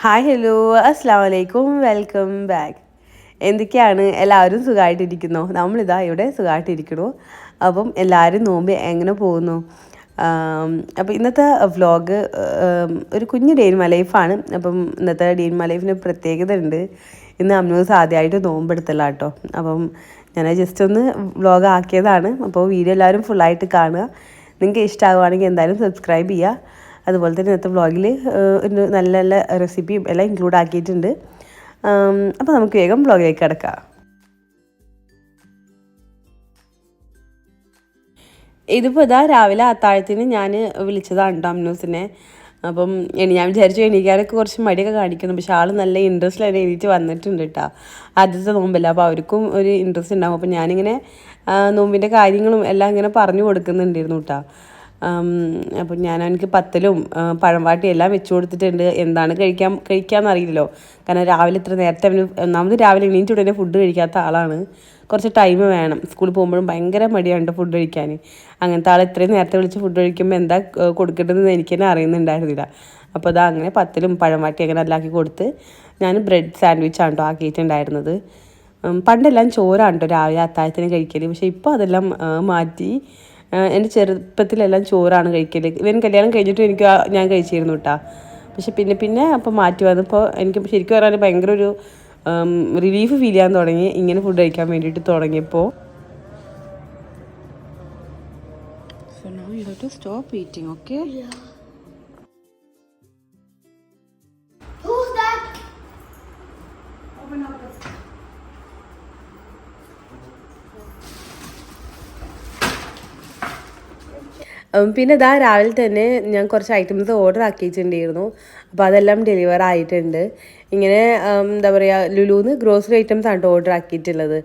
Hi hello അസ്സാം വലൈക്കും welcome back എന്തൊക്കെയാണ്? എല്ലാവരും സുഖമായിട്ടിരിക്കുന്നു നമ്മളിതാ ഇവിടെ സുഖമായിട്ടിരിക്കണു അപ്പം എല്ലാവരും നോമ്പ് എങ്ങനെ പോകുന്നു? അപ്പോൾ ഇന്നത്തെ വ്ലോഗ് ഒരു കുഞ്ഞു ഡെയിൻ ലൈഫാണ്. അപ്പം ഇന്നത്തെ ഡെയിൻ ലൈഫിന് പ്രത്യേകത ഉണ്ട് ഇന്ന് അമ്മൂസ് ആദ്യമായിട്ട് നോമ്പെടുത്തല്ല കേട്ടോ അപ്പം ഞാൻ ജസ്റ്റ് ഒന്ന് വ്ലോഗ് ആക്കിയതാണ്. അപ്പോൾ വീഡിയോ എല്ലാവരും ഫുള്ളായിട്ട് കാണുക. നിങ്ങൾക്ക് ഇഷ്ടമാകുവാണെങ്കിൽ എന്തായാലും സബ്സ്ക്രൈബ് ചെയ്യുക. അതുപോലെ തന്നെ ഇന്നത്തെ വ്ളോഗിൽ ഒരു നല്ല നല്ല റെസിപ്പിയും എല്ലാം ഇൻക്ലൂഡ് ആക്കിയിട്ടുണ്ട്. അപ്പോൾ നമുക്ക് വേഗം വ്ളോഗിലേക്ക് കിടക്കാം. ഇതിപ്പോൾ ഇതാ രാവിലെ അത്താഴത്തിന് ഞാൻ വിളിച്ചതാണ് കേട്ടോ അമ്നൂസിനെ അപ്പം എനി ഞാൻ വിചാരിച്ചു എണീക്കാനൊക്കെ കുറച്ച് മടിയൊക്കെ കാണിക്കുന്നു. പക്ഷെ ആൾ നല്ല ഇൻട്രസ്റ്റിൽ എണീറ്റ് വന്നിട്ടുണ്ട് കേട്ടോ ആദ്യത്തെ നോമ്പല്ല അപ്പോൾ അവർക്കും ഒരു ഇൻട്രസ്റ്റ് ഉണ്ടാകും അപ്പോൾ ഞാനിങ്ങനെ നോമ്പിന്റെ കാര്യങ്ങളും എല്ലാം ഇങ്ങനെ പറഞ്ഞു കൊടുക്കുന്നുണ്ടായിരുന്നു കേട്ടോ അപ്പം ഞാൻ അവനക്ക് പത്തലും പഴംവാട്ടിയും എല്ലാം വെച്ചു കൊടുത്തിട്ടുണ്ട്. എന്താണ് കഴിക്കാൻ കഴിക്കാമെന്ന് അറിയില്ലല്ലോ കാരണം രാവിലെ ഇത്ര നേരത്തെ അവന് ഒന്നാമത് രാവിലെ എണീറ്റ് ഉടനെ ഫുഡ് കഴിക്കാത്ത ആളാണ്. കുറച്ച് ടൈം വേണം. സ്കൂളിൽ പോകുമ്പോഴും ഭയങ്കര മടിയാണ് ഫുഡ് കഴിക്കാൻ. അങ്ങനത്തെ ആൾ ഇത്രയും നേരത്തെ വിളിച്ച് ഫുഡ് കഴിക്കുമ്പോൾ എന്താ കൊടുക്കേണ്ടതെന്ന് എനിക്ക് തന്നെ അറിയുന്നുണ്ടായിരുന്നില്ല. അപ്പോൾ അതാ അങ്ങനെ പത്തലും പഴംവാട്ടി അങ്ങനെ എല്ലാക്കി കൊടുത്ത് ഞാൻ ബ്രെഡ് സാൻഡ്വിച്ചാണ് കേട്ടോ ആക്കിയിട്ടുണ്ടായിരുന്നത്. പണ്ടെല്ലാം ചോറാണ് കേട്ടോ രാവിലെ അത്താഴത്തിന് കഴിക്കൽ പക്ഷേ ഇപ്പോൾ അതെല്ലാം മാറ്റി. എന്റെ ചെറുപ്പത്തിലെല്ലാം ചോറാണ് കഴിക്കൽ ഇവൻ കല്യാണം കഴിഞ്ഞിട്ടും എനിക്ക് ഞാൻ കഴിച്ചിരുന്നു കേട്ടാ പക്ഷെ പിന്നെ പിന്നെ അപ്പം മാറ്റി വന്നപ്പോൾ എനിക്ക് ശരിക്കും പറയാൻ ഭയങ്കര ഒരു റിലീഫ് ഫീൽ ചെയ്യാൻ തുടങ്ങി ഇങ്ങനെ ഫുഡ് കഴിക്കാൻ വേണ്ടിയിട്ട് തുടങ്ങിയപ്പോൾ So now you have to stop eating, okay? Yeah. Who's that? Open up പിന്നെ ഇതാ രാവിലെ തന്നെ ഞാൻ കുറച്ച് ഐറ്റംസ് ഓർഡർ ആക്കിയിട്ടുണ്ടായിരുന്നു. അപ്പോൾ അതെല്ലാം ഡെലിവർ ആയിട്ടുണ്ട്. ഇങ്ങനെ എന്താ പറയുക ലുലുന്ന് ഗ്രോസറി ഐറ്റംസ് ആണ് ഓർഡർ ആക്കിയിട്ടുള്ളത്.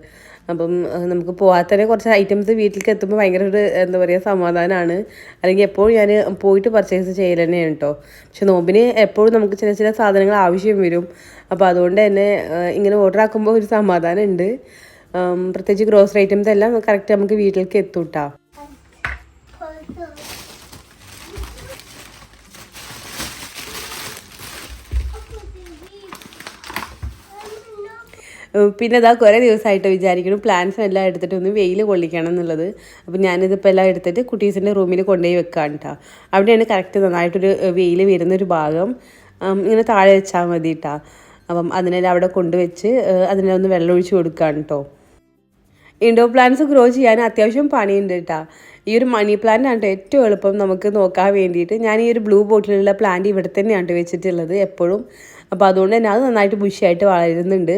അപ്പം നമുക്ക് പോകാത്ത തന്നെ കുറച്ച് ഐറ്റംസ് വീട്ടിലേക്ക് എത്തുമ്പോൾ ഭയങ്കര ഒരു എന്താ പറയുക സമാധാനമാണ് അല്ലെങ്കിൽ എപ്പോഴും ഞാൻ പോയിട്ട് പർച്ചേസ് ചെയ്യൽ തന്നെയാണ് കേട്ടോ പക്ഷെ നോമ്പിന് എപ്പോഴും നമുക്ക് ചില ചില സാധനങ്ങൾ ആവശ്യം വരും. അപ്പോൾ അതുകൊണ്ട് തന്നെ ഇങ്ങനെ ഓർഡർ ആക്കുമ്പോൾ ഒരു സമാധാനം ഉണ്ട് പ്രത്യേകിച്ച് ഗ്രോസറി ഐറ്റംസ് എല്ലാം കറക്റ്റ് നമുക്ക് വീട്ടിലേക്ക് എത്തും കേട്ടോ പിന്നെ ഇതാ കുറേ ദിവസമായിട്ട് വിചാരിക്കണം പ്ലാൻസ് എല്ലാം എടുത്തിട്ട് ഒന്ന് വെയിൽ കൊള്ളിക്കണം എന്നുള്ളത്. അപ്പം ഞാനിതിപ്പോൾ എല്ലാം എടുത്തിട്ട് കുട്ടീസിന്റെ റൂമിൽ കൊണ്ടുപോയി വെക്കാൻ കേട്ടോ അവിടെയാണ് കറക്റ്റ് നന്നായിട്ടൊരു വെയിൽ വരുന്നൊരു ഭാഗം. ഇങ്ങനെ താഴെ വെച്ചാൽ മതി കേട്ടോ അപ്പം അതിനെല്ലാം അവിടെ കൊണ്ടുവച്ച് അതിനെ ഒന്ന് വെള്ളം ഒഴിച്ച് കൊടുക്കാൻ കേട്ടോ ഇൻഡോർ പ്ലാന്റ്സ് ഗ്രോ ചെയ്യാൻ അത്യാവശ്യം പണിയുണ്ട് കേട്ടോ ഈ ഒരു മണി പ്ലാന്റ് ആണ് ഏറ്റവും എളുപ്പം നമുക്ക് നോക്കാൻ വേണ്ടിയിട്ട്. ഞാൻ ഈ ഒരു ബ്ലൂ ബോട്ടിലുള്ള പ്ലാന്റ് ഇവിടെ തന്നെയാണ് വെച്ചിട്ടുള്ളത് എപ്പോഴും. അപ്പോൾ അതുകൊണ്ട് തന്നെ അത് നന്നായിട്ട് ബുഷിയായിട്ട് വളരുന്നുണ്ട്.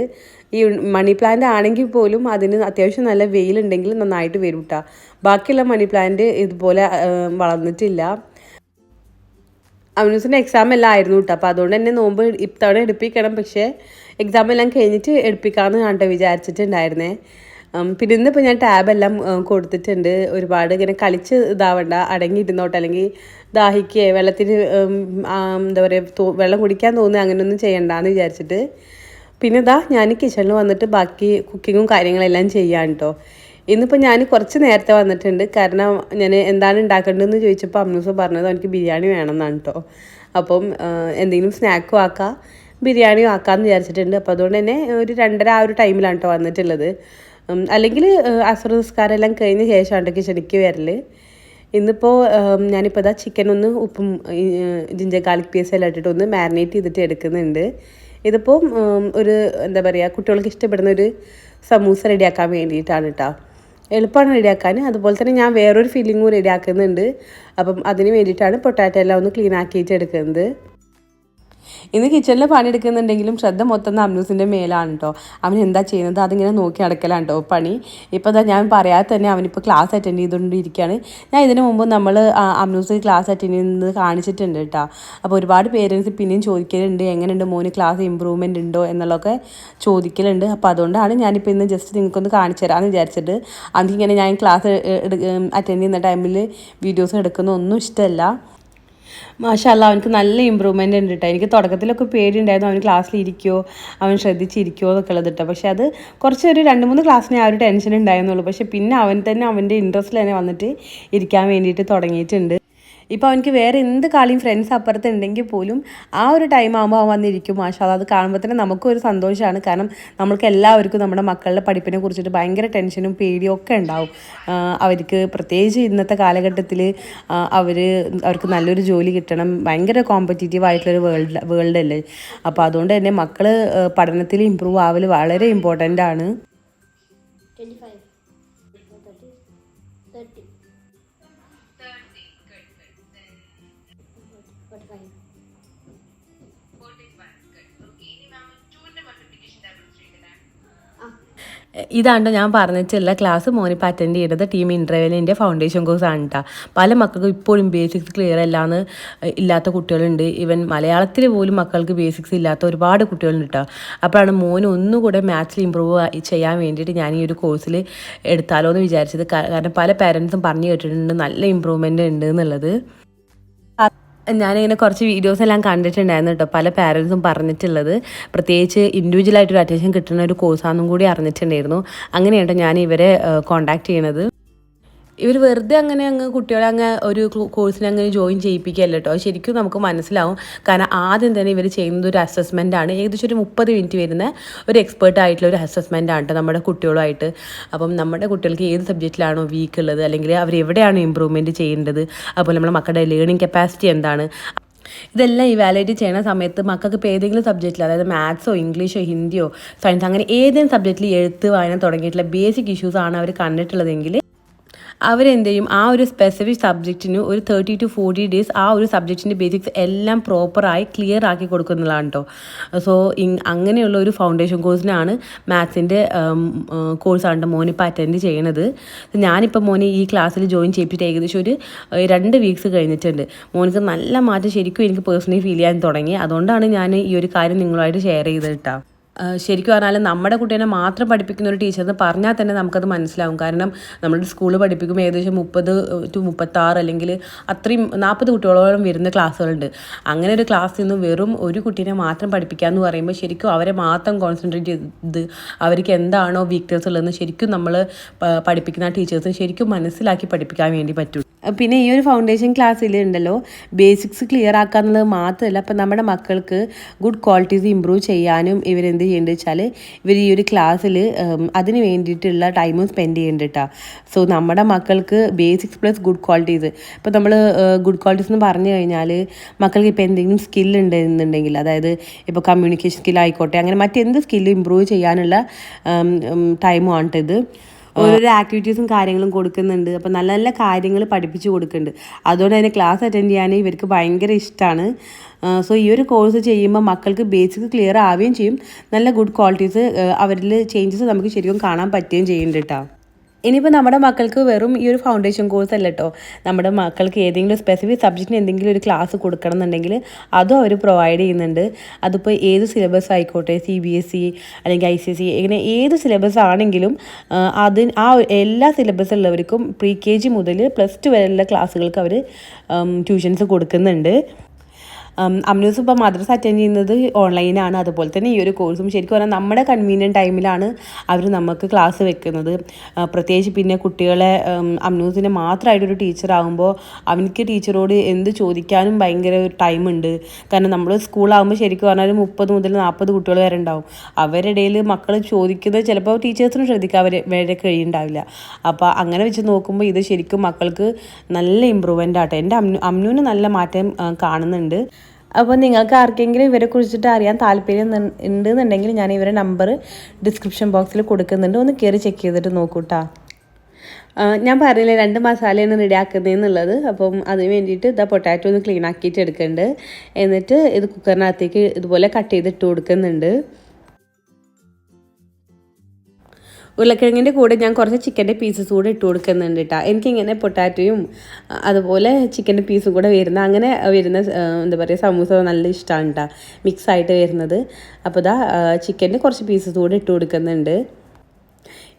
ഈ മണി പ്ലാന്റ് ആണെങ്കിൽ പോലും അതിന് അത്യാവശ്യം നല്ല വെയിലുണ്ടെങ്കിൽ നന്നായിട്ട് വരും കേട്ടോ ബാക്കിയുള്ള മണി പ്ലാന്റ് ഇതുപോലെ വളർന്നിട്ടില്ല. അവനൂസിന്റെ എക്സാം എല്ലാം ആയിരുന്നു കേട്ടോ അപ്പോൾ അതുകൊണ്ട് തന്നെ നോമ്പ് ഇത്തവണ എടുപ്പിക്കണം. പക്ഷേ എക്സാം എല്ലാം കഴിഞ്ഞിട്ട് എടുപ്പിക്കാമെന്ന് കണ്ടോ വിചാരിച്ചിട്ടുണ്ടായിരുന്നേ. പിന്നെ ഇന്നിപ്പോൾ ഞാൻ ടാബെല്ലാം കൊടുത്തിട്ടുണ്ട്. ഒരുപാട് ഇങ്ങനെ കളിച്ച് ഇതാവണ്ട. അടങ്ങിയിരുന്നോട്ടെ. അല്ലെങ്കിൽ ദാഹിക്കുക വെള്ളത്തിന് എന്താ പറയുക വെള്ളം കുടിക്കാൻ തോന്നുക അങ്ങനെയൊന്നും ചെയ്യണ്ടെന്ന് വിചാരിച്ചിട്ട്. പിന്നെ ഇതാ ഞാൻ കിച്ചണിൽ വന്നിട്ട് ബാക്കി കുക്കിങ്ങും കാര്യങ്ങളെല്ലാം ചെയ്യാൻ കേട്ടോ ഇന്നിപ്പോൾ ഞാൻ കുറച്ച് നേരത്തെ വന്നിട്ടുണ്ട്. കാരണം ഞാൻ എന്താണ് ഉണ്ടാക്കേണ്ടതെന്ന് ചോദിച്ചപ്പോൾ അമ്മൂസ് പറഞ്ഞത് എനിക്ക് ബിരിയാണി വേണമെന്നാണ് കേട്ടോ അപ്പം എന്തെങ്കിലും സ്നാക്കും ആക്കാം. ബിരിയാണിയും ആക്കാമെന്ന് വിചാരിച്ചിട്ടുണ്ട്. അപ്പോൾ അതുകൊണ്ട് തന്നെ ഒരു രണ്ടര ആ ഒരു ടൈമിലാണ് കേട്ടോ വന്നിട്ടുള്ളത്. അല്ലെങ്കിൽ അസുര നിസ്കാരം എല്ലാം കഴിഞ്ഞ ശേഷമാണ് കിച്ചണിക്ക് വരൽ ഇന്നിപ്പോൾ ഞാനിപ്പോൾ ഇതാ ചിക്കൻ ഒന്ന് ഉപ്പും ജിഞ്ചർ ഗാർലിക് പീസ് എല്ലാം ഇട്ടിട്ട് ഒന്ന് മാരിനേറ്റ് ചെയ്തിട്ട് എടുക്കുന്നുണ്ട്. ഇതിപ്പോൾ ഒരു എന്താ പറയുക കുട്ടികൾക്ക് ഇഷ്ടപ്പെടുന്ന ഒരു സമൂസ റെഡിയാക്കാൻ വേണ്ടിയിട്ടാണ് കേട്ടോ എളുപ്പമാണ് റെഡിയാക്കാൻ. അതുപോലെ തന്നെ ഞാൻ വേറൊരു ഫില്ലിങ്ങും റെഡിയാക്കുന്നുണ്ട്. അപ്പം അതിന് വേണ്ടിയിട്ടാണ് പൊട്ടാറ്റോ എല്ലാം ഒന്ന് ക്ലീൻ ആക്കിയിട്ട് എടുക്കുന്നത്. ഇന്ന് കിച്ചണിൽ പണിയെടുക്കുന്നുണ്ടെങ്കിലും ശ്രദ്ധ മൊത്തം അമ്നൂസിന്റെ മേലാണ് കേട്ടോ അവൻ എന്താ ചെയ്യുന്നത്? അതിങ്ങനെ നോക്കി നടക്കലാണ് കേട്ടോ പണി. ഇപ്പോൾ ഞാൻ പറയാതെ തന്നെ അവനിപ്പോൾ ക്ലാസ് അറ്റൻഡ് ചെയ്തുകൊണ്ടിരിക്കുകയാണ് ഞാൻ ഇതിനു മുമ്പ് നമ്മൾ അമ്നൂസ് ക്ലാസ് അറ്റൻഡ് ചെയ്യുന്നത് കാണിച്ചിട്ടുണ്ട് കേട്ടോ അപ്പോൾ ഒരുപാട് പേരൻസ് പിന്നെയും ചോദിക്കലുണ്ട് എങ്ങനെയുണ്ട് മോന് ക്ലാസ് ഇമ്പ്രൂവ്മെന്റ് ഉണ്ടോ? എന്നുള്ളതൊക്കെ ചോദിക്കലുണ്ട്. അപ്പോൾ അതുകൊണ്ടാണ് ഞാനിപ്പോൾ ഇന്ന് ജസ്റ്റ് നിങ്ങൾക്കൊന്ന് കാണിച്ചു തരാമെന്ന് വിചാരിച്ചിട്ട് അതിങ്ങനെ ഞാൻ ക്ലാസ് അറ്റൻഡ് ചെയ്യുന്ന ടൈമിൽ വീഡിയോസ് എടുക്കുന്ന ഒന്നും ഇഷ്ടമല്ല മാഷല്ല അവനക്ക് നല്ല ഇമ്പ്രൂവ്മെന്റ് ഉണ്ട് കേട്ടോ എനിക്ക് തുടക്കത്തിലൊക്കെ പേടിയുണ്ടായിരുന്നു അവൻ ക്ലാസ്സിൽ ഇരിക്കുമോ അവൻ ശ്രദ്ധിച്ചിരിക്കുമോ എന്നൊക്കെ ഉള്ളത് കേട്ടോ പക്ഷേ അത് കുറച്ച് ഒരു രണ്ട് മൂന്ന് ക്ലാസ്സിന് ആ ഒരു ടെൻഷൻ ഉണ്ടായിരുന്നുള്ളൂ പക്ഷേ പിന്നെ അവൻ തന്നെ അവന്റെ ഇൻട്രസ്റ്റിൽ തന്നെ വന്നിട്ട് ഇരിക്കാൻ വേണ്ടിയിട്ട് തുടങ്ങിയിട്ടുണ്ട്. ഇപ്പോൾ അവനക്ക് വേറെ എന്ത് കളിയും ഫ്രണ്ട്സ് അപ്പുറത്ത് ഉണ്ടെങ്കിൽ പോലും ആ ഒരു ടൈം ആകുമ്പോൾ അവൻ വന്നിരിക്കും മാഷാ അത് കാണുമ്പോൾ തന്നെ നമുക്കും ഒരു സന്തോഷമാണ് കാരണം നമ്മൾക്ക് എല്ലാവർക്കും നമ്മുടെ മക്കളുടെ പഠിപ്പിനെ കുറിച്ചിട്ട് ഭയങ്കര ടെൻഷനും പേടിയും ഒക്കെ ഉണ്ടാവും അവർക്ക് പ്രത്യേകിച്ച് ഇന്നത്തെ കാലഘട്ടത്തിൽ അവർ അവർക്ക് നല്ലൊരു ജോലി കിട്ടണം ഭയങ്കര കോമ്പറ്റീറ്റീവ് ആയിട്ടുള്ളൊരു വേൾഡ് വേൾഡ് അല്ലേ അപ്പോൾ അതുകൊണ്ട് തന്നെ മക്കൾ പഠനത്തിൽ ഇമ്പ്രൂവ് ആവൽ വളരെ ഇമ്പോർട്ടന്റ് ആണ് 25. 30. ഇതാണ്ട് ഞാൻ പറഞ്ഞിട്ടുള്ള ക്ലാസ് മോനിപ്പോൾ അറ്റൻഡ് ചെയ്തത് ടീം ഇന്റർവ്യൂലിന്റെ ഫൗണ്ടേഷൻ കോഴ്സ് ആണ് കേട്ടോ പല മക്കൾക്കും ഇപ്പോഴും ബേസിക്സ് ക്ലിയർ അല്ലാന്ന് ഇല്ലാത്ത കുട്ടികളുണ്ട്. ഈവൻ മലയാളത്തിൽ പോലും മക്കൾക്ക് ബേസിക്സ് ഇല്ലാത്ത ഒരുപാട് കുട്ടികളുണ്ട് കേട്ടോ അപ്പോഴാണ് മോൻ ഒന്നുകൂടെ മാത്സിൽ ഇമ്പ്രൂവ് ചെയ്യാൻ വേണ്ടിയിട്ട് ഞാൻ ഈ ഒരു കോഴ്സിൽ എടുത്താലോ എന്ന് വിചാരിച്ചത്. കാരണം പല പാരൻസും പറഞ്ഞു കേട്ടിട്ടുണ്ട് നല്ല ഇമ്പ്രൂവ്മെന്റ് ഉണ്ട് എന്നുള്ളത്. ഞാനിങ്ങനെ കുറച്ച് വീഡിയോസ് എല്ലാം കണ്ടിട്ടുണ്ടായിരുന്നു കേട്ടോ പല പാരൻസും പറഞ്ഞിട്ടുള്ളത്. പ്രത്യേകിച്ച് ഇൻഡിവിജ്വൽ ആയിട്ടൊരു അറ്റൻഷൻ കിട്ടുന്ന ഒരു കോഴ്സാണെന്നും കൂടി അറിഞ്ഞിട്ടുണ്ടായിരുന്നു. അങ്ങനെയാണ് ഞാൻ ഇവരെ കോണ്ടാക്ട് ചെയ്യണത്. ഇവർ വെറുതെ അങ്ങനെ അങ്ങ് കുട്ടികളെ അങ്ങ് ഒരു കോഴ്സിനെ അങ്ങനെ ജോയിൻ ചെയ്യിപ്പിക്കുകയല്ല കേട്ടോ ശരിക്കും നമുക്ക് മനസ്സിലാവും. കാരണം ആദ്യം തന്നെ ഇവർ ചെയ്യുന്നത് ഒരു അസസ്മെന്റ് ആണ്. ഏകദേശം ഒരു മുപ്പത് മിനിറ്റ് വരുന്ന ഒരു എക്സ്പേർട്ട് ആയിട്ടുള്ള ഒരു അസസ്മെന്റ് ആണ് കേട്ടോ നമ്മുടെ കുട്ടികളുമായിട്ട്. അപ്പം നമ്മുടെ കുട്ടികൾക്ക് ഏത് സബ്ജക്റ്റിലാണോ വീക്ക് ഉള്ളത് അല്ലെങ്കിൽ അവർ എവിടെയാണ് ഇമ്പ്രൂവ്മെന്റ് ചെയ്യേണ്ടത് അതുപോലെ നമ്മുടെ മക്കളുടെ ലേണിംഗ് കപ്പാസിറ്റി എന്താണ്. ഇതെല്ലാം ഇവാലുവേറ്റ് ചെയ്യുന്ന സമയത്ത് മക്കൾക്ക് ഇപ്പോൾ ഏതെങ്കിലും സബ്ജക്റ്റിൽ അതായത് മാത്സോ ഇംഗ്ലീഷോ ഹിന്ദിയോ സയൻസ് അങ്ങനെ ഏതെങ്കിലും സബ്ജക്റ്റിൽ എഴുത്ത് വായന തുടങ്ങിയിട്ടുള്ള ബേസിക് ഇഷ്യൂസ് ആണ് അവർ കണ്ടിട്ടുള്ളതെങ്കിൽ അവരെന്ത് ചെയ്യും ആ ഒരു സ്പെസിഫിക് സബ്ജക്റ്റിന് ഒരു തേർട്ടി ടു ഫോർട്ടി ഡേയ്സ് ആ ഒരു സബ്ജക്റ്റിന്റെ ബേസിക്സ് എല്ലാം പ്രോപ്പറായി ക്ലിയർ ആക്കി കൊടുക്കുന്നതാണ് കേട്ടോ സോ അങ്ങനെയുള്ള ഒരു ഫൗണ്ടേഷൻ കോഴ്സിനാണ് മാത്സിന്റെ കോഴ്സാണ് മോനിപ്പോൾ അറ്റൻഡ് ചെയ്യണത്. ഞാനിപ്പോൾ മോനെ ഈ ക്ലാസ്സിൽ ജോയിൻ ചെയ്യിപ്പിച്ചിട്ട് ഏകദേശം ഒരു രണ്ട് വീക്സ് കഴിഞ്ഞിട്ടുണ്ട്. മോനിക്ക് നല്ല മാറ്റം ശരിക്കും എനിക്ക് പേഴ്സണലി ഫീൽ ചെയ്യാൻ തുടങ്ങി. അതുകൊണ്ടാണ് ഞാൻ ഈ ഒരു കാര്യം നിങ്ങളുമായിട്ട് ഷെയർ ചെയ്തിട്ടാണ് ശരിക്കും പറഞ്ഞാൽ നമ്മുടെ കുട്ടീനെ മാത്രം പഠിപ്പിക്കുന്ന ഒരു ടീച്ചർ എന്ന് പറഞ്ഞാൽ തന്നെ നമുക്കത് മനസ്സിലാവും. കാരണം നമ്മുടെ സ്കൂളിൽ പഠിപ്പിക്കുമ്പോൾ ഏകദേശം മുപ്പത് ടു മുപ്പത്താറ് അല്ലെങ്കിൽ അത്രയും നാൽപ്പത് കുട്ടികളോളം വരുന്ന ക്ലാസ്സുകളുണ്ട്. അങ്ങനെ ഒരു ക്ലാസ്സിൽ നിന്ന് വെറും ഒരു കുട്ടീനെ മാത്രം പഠിപ്പിക്കുക എന്ന് പറയുമ്പോൾ ശരിക്കും അവരെ മാത്രം കോൺസെൻട്രേറ്റ് ചെയ്ത് അവർക്ക് എന്താണോ വീക്ക്നെസ് ഉള്ളതെന്ന് ശരിക്കും നമ്മൾ പഠിപ്പിക്കുന്ന ടീച്ചേഴ്സ് ശരിക്കും മനസ്സിലാക്കി പഠിപ്പിക്കാൻ വേണ്ടി പറ്റും. പിന്നെ ഈ ഒരു ഫൗണ്ടേഷൻ ക്ലാസ്സിൽ ഉണ്ടല്ലോ ബേസിക്സ് ക്ലിയർ ആക്കുക എന്നുള്ളത് മാത്രമല്ല അപ്പം നമ്മുടെ മക്കൾക്ക് ഗുഡ് ക്വാളിറ്റീസ് ഇമ്പ്രൂവ് ചെയ്യാനും ഇവരെന്ത് ചെയ്യേണ്ടത് വെച്ചാൽ ഇവർ ഈ ഒരു ക്ലാസ്സിൽ അതിന് വേണ്ടിയിട്ടുള്ള ടൈമും സ്പെൻഡ് ചെയ്യേണ്ടിട്ടാ. സോ നമ്മുടെ മക്കൾക്ക് ബേസിക്സ് പ്ലസ് ഗുഡ് ക്വാളിറ്റീസ്. ഇപ്പോൾ നമ്മൾ ഗുഡ് ക്വാളിറ്റീസ് എന്ന് പറഞ്ഞു കഴിഞ്ഞാൽ മക്കൾക്ക് ഇപ്പോൾ എന്തെങ്കിലും സ്കിൽ ഉണ്ടെന്നുണ്ടെങ്കിൽ അതായത് ഇപ്പോൾ കമ്മ്യൂണിക്കേഷൻ സ്കിൽ ആയിക്കോട്ടെ അങ്ങനെ മറ്റെന്ത് സ്കില്ല് ഇമ്പ്രൂവ് ചെയ്യാനുള്ള ടൈമുമാണ് ഇത് ഓരോരോ ആക്ടിവിറ്റീസും കാര്യങ്ങളും കൊടുക്കുന്നുണ്ട്. അപ്പോൾ നല്ല നല്ല കാര്യങ്ങൾ പഠിപ്പിച്ചു കൊടുക്കുന്നുണ്ട്. അതുകൊണ്ട് തന്നെ ക്ലാസ് അറ്റൻഡ് ചെയ്യാൻ ഇവർക്ക് ഭയങ്കര ഇഷ്ടമാണ് സോ ഈ ഒരു കോഴ്സ് ചെയ്യുമ്പോൾ മക്കൾക്ക് ബേസിക് ക്ലിയർ ആവുകയും ചെയ്യും. നല്ല ഗുഡ് ക്വാളിറ്റീസ് അവരിൽ ചേഞ്ചസ് നമുക്ക് ശരിക്കും കാണാൻ പറ്റുകയും ചെയ്യുന്നുണ്ട് കേട്ടോ ഇനിയിപ്പോൾ നമ്മുടെ മക്കൾക്ക് വെറും ഈ ഒരു ഫൗണ്ടേഷൻ കോഴ്സ് അല്ല കേട്ടോ നമ്മുടെ മക്കൾക്ക് ഏതെങ്കിലും സ്പെസിഫിക് സബ്ജക്റ്റിന് എന്തെങ്കിലും ഒരു ക്ലാസ് കൊടുക്കണം എന്നുണ്ടെങ്കിൽ അതും അവർ പ്രൊവൈഡ് ചെയ്യുന്നുണ്ട്. അതിപ്പോൾ ഏത് സിലബസ് ആയിക്കോട്ടെ സി ബി എസ് ഇ അല്ലെങ്കിൽ ഐ സി എസ് സി ഇങ്ങനെ ഏത് സിലബസ് ആണെങ്കിലും അത് ആ എല്ലാ സിലബസ് ഉള്ളവർക്കും പ്രീ കെ ജി മുതൽ പ്ലസ് ടു വരെയുള്ള ക്ലാസ്സുകൾക്ക് അവർ ട്യൂഷൻസ് കൊടുക്കുന്നുണ്ട്. അമ്നൂസ് ഇപ്പോൾ മദ്രസ അറ്റൻഡ് ചെയ്യുന്നത് ഓൺലൈനാണ് അതുപോലെ തന്നെ ഈ ഒരു കോഴ്സും ശരിക്കും പറഞ്ഞാൽ നമ്മുടെ കൺവീനിയന്റ് ടൈമിലാണ് അവർ നമുക്ക് ക്ലാസ് വെക്കുന്നത്. പ്രത്യേകിച്ച് പിന്നെ കുട്ടികളെ അമ്നൂസിനെ മാത്രമായിട്ടൊരു ടീച്ചറാകുമ്പോൾ അവനിക്ക് ടീച്ചറോട് എന്ത് ചോദിക്കാനും ഭയങ്കര ടൈമുണ്ട് കാരണം നമ്മൾ സ്കൂളാകുമ്പോൾ ശരിക്കും പറഞ്ഞാൽ ഒരു മുപ്പത് മുതൽ നാൽപ്പത് കുട്ടികൾ വരെ ഉണ്ടാവും. അവരുടെ ഇടയിൽ മക്കൾ ചോദിക്കുന്നത് ചിലപ്പോൾ ടീച്ചേഴ്സിനും ശ്രദ്ധിക്കാൻ വരെ വരെ കഴിയുണ്ടാവില്ല അപ്പോൾ അങ്ങനെ വെച്ച് നോക്കുമ്പോൾ ഇത് ശരിക്കും മക്കൾക്ക് നല്ല ഇമ്പ്രൂവ്മെന്റ് ആട്ടെ. എന്റെ അമ്നു അമ്നുവിന് നല്ല മാറ്റം കാണുന്നുണ്ട്. അപ്പോൾ നിങ്ങൾക്ക് ആർക്കെങ്കിലും ഇവരെ കുറിച്ചിട്ട് അറിയാൻ താല്പര്യം ഉണ്ടെന്നുണ്ടെങ്കിൽ ഞാൻ ഇവരെ നമ്പർ ഡിസ്ക്രിപ്ഷൻ ബോക്സിൽ കൊടുക്കുന്നുണ്ട്. ഒന്ന് കയറി ചെക്ക് ചെയ്തിട്ട് നോക്കൂട്ടാ. ഞാൻ പറഞ്ഞില്ലേ രണ്ട് മസാലയാണ് റെഡി ആക്കുന്നതെന്നുള്ളത് അപ്പം അതിന് വേണ്ടിയിട്ട് ഇതാ പൊട്ടാറ്റോ ഒന്ന് ക്ലീൻ ആക്കിയിട്ട് എടുക്കുന്നുണ്ട് എന്നിട്ട് ഇത് കുക്കറിനകത്തേക്ക് ഇതുപോലെ കട്ട് ചെയ്തിട്ട് കൊടുക്കുന്നുണ്ട്. ഉരുളക്കിഴങ്ങിന്റെ കൂടെ ഞാൻ കുറച്ച് ചിക്കന്റെ പീസസ് കൂടെ ഇട്ട് കൊടുക്കുന്നുണ്ട് കേട്ടോ എനിക്കിങ്ങനെ പൊട്ടാറ്റോയും അതുപോലെ ചിക്കന്റെ പീസും കൂടെ വരുന്ന അങ്ങനെ വരുന്ന എന്താ പറയുക സമൂസ നല്ല ഇഷ്ടമാണ് കേട്ടോ മിക്സ് ആയിട്ട് വരുന്നത്. അപ്പോൾ ഇതാ ചിക്കന്റെ കുറച്ച് പീസസ് കൂടെ ഇട്ട് കൊടുക്കുന്നുണ്ട്.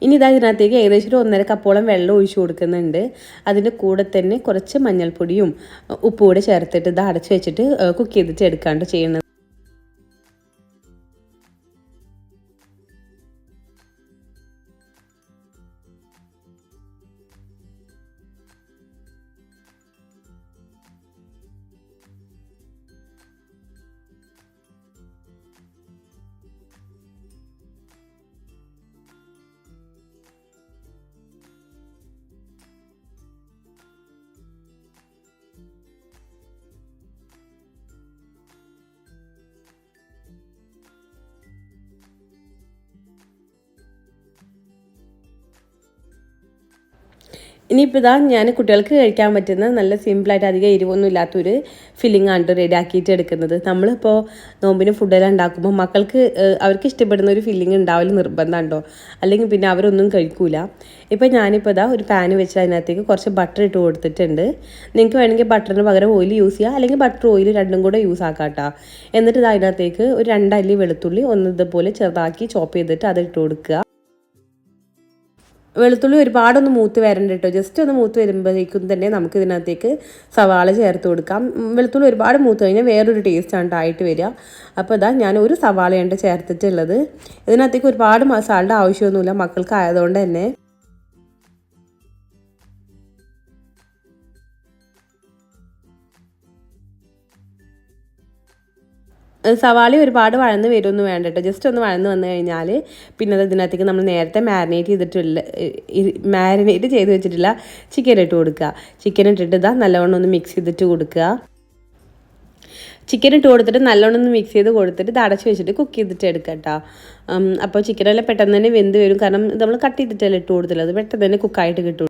ഇനി ഇതാ ഇതിനകത്തേക്ക് ഏകദേശം ഒരു ഒന്നര കപ്പോളം വെള്ളം ഒഴിച്ചു കൊടുക്കുന്നുണ്ട്. അതിന്റെ കൂടെ തന്നെ കുറച്ച് മഞ്ഞൾപ്പൊടിയും ഉപ്പും കൂടെ ചേർത്തിട്ട് ഇത് അടച്ചു വെച്ചിട്ട് കുക്ക് ചെയ്തിട്ട് എടുക്കാണ്ട് ചെയ്യുന്നത്. ഇനിയിപ്പോൾ ഇതാ ഞാൻ കുട്ടികൾക്ക് കഴിക്കാൻ പറ്റുന്ന നല്ല സിമ്പിളായിട്ട് അധികം എരിവൊന്നും ഇല്ലാത്തൊരു ഫില്ലിംഗ് ആണ് റെഡി ആക്കിയിട്ട് എടുക്കുന്നത്. നമ്മളിപ്പോൾ നോമ്പിന് ഫുഡെല്ലാം ഉണ്ടാക്കുമ്പോൾ മക്കൾക്ക് അവർക്ക് ഇഷ്ടപ്പെടുന്ന ഒരു ഫില്ലിംഗ് ഉണ്ടാവില്ല നിർബന്ധമുണ്ടോ അല്ലെങ്കിൽ പിന്നെ അവരൊന്നും കഴിക്കൂല. ഇപ്പോൾ ഞാനിപ്പോൾ ഇതാ ഒരു പാന് വെച്ച് അതിനകത്തേക്ക് കുറച്ച് ബട്ടർ ഇട്ട് കൊടുത്തിട്ടുണ്ട്. നിങ്ങൾക്ക് വേണമെങ്കിൽ ബട്ടറിന് പകരം ഓയിൽ യൂസ് ചെയ്യുക അല്ലെങ്കിൽ ബട്ടർ ഓയിൽ രണ്ടും കൂടെ യൂസ് ആക്കാട്ടോ കേട്ടോ എന്നിട്ട് ഇത് അതിനകത്തേക്ക് ഒരു രണ്ടല്ലി വെളുത്തുള്ളി ഒന്ന് ഇതുപോലെ ചെറുതാക്കി ചോപ്പ് ചെയ്തിട്ട് അത് ഇട്ട് കൊടുക്കുക. വെളുത്തുള്ളി ഒരുപാടൊന്ന് മൂത്ത് വരണ്ട കേട്ടോ. ജസ്റ്റ് ഒന്ന് മൂത്ത് വരുമ്പോഴേക്കും തന്നെ നമുക്ക് ഇതിനകത്തേക്ക് സവാള ചേർത്ത് കൊടുക്കാം. വെളുത്തുള്ളി ഒരുപാട് മൂത്ത് കഴിഞ്ഞാൽ വേറൊരു ടേസ്റ്റാണ് ട്ടോ ആയിട്ട് വരിക. അപ്പോൾ ഇതാ ഞാൻ ഒരു സവാളയാണ് ചേർത്തിട്ടുള്ളത്. ഇതിനകത്തേക്ക് ഒരുപാട് മസാലയുടെ ആവശ്യമൊന്നുമില്ല. മക്കൾക്ക് ആയതുകൊണ്ട് തന്നെ. സവാള ഒരുപാട് വഴന്ന് വരുമൊന്നും വേണ്ട കേട്ടോ ജസ്റ്റ് ഒന്ന് വഴന്ന് വന്നു കഴിഞ്ഞാൽ പിന്നെ അത് ഇതിനകത്തേക്ക് നമ്മൾ നേരത്തെ മാരിനേറ്റ് ചെയ്തിട്ടുള്ള മാരിനേറ്റ് ചെയ്ത് വെച്ചിട്ടില്ല ചിക്കൻ ഇട്ട് കൊടുക്കുക. ചിക്കൻ ഇട്ടിട്ട് ഇതാ നല്ലവണ്ണം ഒന്ന് മിക്സ് ചെയ്തിട്ട് കൊടുക്കുക. ചിക്കൻ ഇട്ട് കൊടുത്തിട്ട് നല്ലോണം ഒന്ന് മിക്സ് ചെയ്ത് കൊടുത്തിട്ട് ഇത് അടച്ച് വെച്ചിട്ട് കുക്ക് ചെയ്തിട്ട് എടുക്കുക കേട്ടോ അപ്പോൾ ചിക്കനെല്ലാം പെട്ടെന്ന് തന്നെ വെന്ത് വരും. കാരണം നമ്മൾ കട്ട് ചെയ്തിട്ടല്ലേ ഇട്ട് കൊടുത്തില്ല അത് പെട്ടെന്ന് തന്നെ കുക്കായിട്ട് കിട്ടും.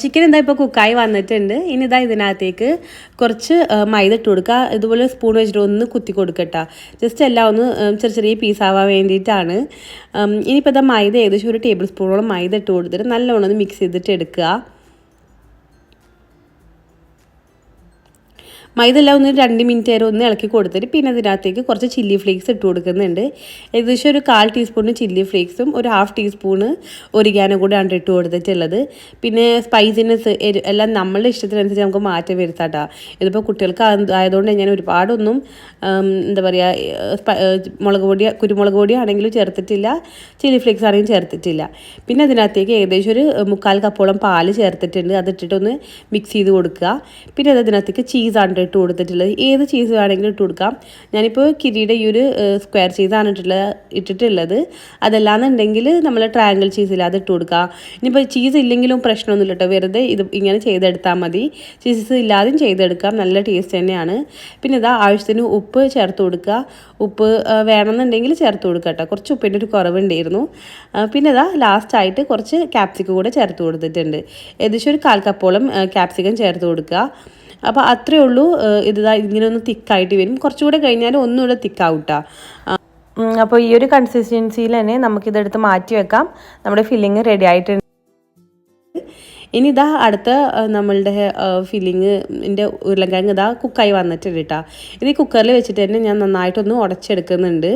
ചിക്കൻ എന്താ ഇപ്പോൾ കുക്കായി വന്നിട്ടുണ്ട്. ഇനി ഇതാ ഇതിനകത്തേക്ക് കുറച്ച് മൈദ ഇട്ട് കൊടുക്കുക. ഇതുപോലെ സ്പൂൺ വെച്ചിട്ട് ഒന്ന് കുത്തി കൊടുക്കട്ടോ. ജസ്റ്റ് എല്ലാം ഒന്ന് ചെറിയ ചെറിയ പീസാവാൻ വേണ്ടിയിട്ടാണ്. ഇനിയിപ്പോൾ ഇതാ മൈദ ഏകദേശം ഒരു ടേബിൾ സ്പൂണോളം മൈദ ഇട്ട് കൊടുത്തിട്ട് നല്ലോണം ഒന്ന് മിക്സ് ചെയ്തിട്ട് എടുക്കുക. മൈദ എല്ലാം ഒന്ന് രണ്ട് മിനിറ്റ് നേരം ഒന്ന് ഇളക്കി കൊടുത്തിട്ട് പിന്നെ അതിനകത്തേക്ക് കുറച്ച് ചില്ലി ഫ്ലേക്സ് ഇട്ട് കൊടുക്കുന്നുണ്ട്. ഏകദേശം ഒരു കാൽ ടീസ്പൂണ് ചില്ലി ഫ്ലേക്സും ഒരു ഹാഫ് ടീസ്പൂണ് ഒരിഗാനോ കൂടെയാണ് ഇട്ട് കൊടുത്തിട്ടുള്ളത്. പിന്നെ സ്പൈസിനെസ് എല്ലാം നമ്മളുടെ ഇഷ്ടത്തിനനുസരിച്ച് നമുക്ക് മാറ്റം വരുത്താട്ടാ. ഇതിപ്പോൾ കുട്ടികൾക്ക് ആയതുകൊണ്ട് ഞാൻ ഒരുപാടൊന്നും എന്താ പറയുക മുളക് പൊടി കുരുമുളക് പൊടി ആണെങ്കിലും ചേർത്തിട്ടില്ല. ചില്ലി ഫ്ലേക്സ് ആണെങ്കിലും ചേർത്തിട്ടില്ല. പിന്നെ അതിനകത്തേക്ക് ഏകദേശം ഒരു മുക്കാൽ കപ്പോളം പാൽ ചേർത്തിട്ടുണ്ട്. അതിട്ടിട്ടൊന്ന് മിക്സ് ചെയ്ത് കൊടുക്കുക. പിന്നെ അത് അതിനകത്തേക്ക് ചീസാണ് ഇട്ട് കൊടുത്തിട്ടുള്ളത്. ഏത് ചീസ് വേണമെങ്കിലും ഇട്ട് കൊടുക്കാം. ഞാനിപ്പോൾ കിരിയുടെ ഈ ഒരു സ്ക്വയർ ചീസാണ് ഇട്ടിട്ടുള്ളത് ഇട്ടിട്ടുള്ളത്. അതല്ലാന്നുണ്ടെങ്കിൽ നമ്മൾ ട്രയാങ്കിൾ ചീസിൽ അത് ഇട്ട് കൊടുക്കുക ഇനിയിപ്പോൾ ചീസ് ഇല്ലെങ്കിലും പ്രശ്നമൊന്നുമില്ല കേട്ടോ വെറുതെ ഇത് ഇങ്ങനെ ചെയ്തെടുത്താൽ മതി. ചീസസ് ഇല്ലാതെയും ചെയ്തെടുക്കാം. നല്ല ടേസ്റ്റ് തന്നെയാണ്. പിന്നെ ഇതാ ആവശ്യത്തിന് ഉപ്പ് ചേർത്ത് കൊടുക്കുക. ഉപ്പ് വേണമെന്നുണ്ടെങ്കിൽ ചേർത്ത് കൊടുക്കുക കേട്ടോ കുറച്ച് ഉപ്പിന്റെ ഒരു കുറവുണ്ടായിരുന്നു. പിന്നെ ഇതാ ലാസ്റ്റായിട്ട് കുറച്ച് ക്യാപ്സിക്കം കൂടെ ചേർത്ത് കൊടുത്തിട്ടുണ്ട്. ഏകദേശം ഒരു കാൽ കപ്പോളം ക്യാപ്സിക്കം ചേർത്ത് കൊടുക്കുക. അപ്പോൾ അത്രയേ ഉള്ളൂ ഇതാ ഇങ്ങനെ ഒന്ന് തിക്കായിട്ട് വരും. കുറച്ചുകൂടെ കഴിഞ്ഞാൽ ഒന്നുകൂടെ തിക്കാവൂട്ടാ. അപ്പോൾ ഈ ഒരു കൺസിസ്റ്റൻസിയിൽ തന്നെ നമുക്കിതെടുത്ത് മാറ്റി വെക്കാം. നമ്മുടെ ഫില്ലിങ് റെഡി ആയിട്ടുണ്ട്. ഇനി ഇതാ അടുത്ത നമ്മളുടെ ഫില്ലിങ് എന്റെ ഉരുളക്കിഴങ്ങ് ഇതാ കുക്കായി വന്നിട്ടുണ്ട് കേട്ടോ ഇത് ഈ കുക്കറിൽ വെച്ചിട്ട് തന്നെ ഞാൻ നന്നായിട്ടൊന്ന് ഉടച്ചെടുക്കുന്നുണ്ട്.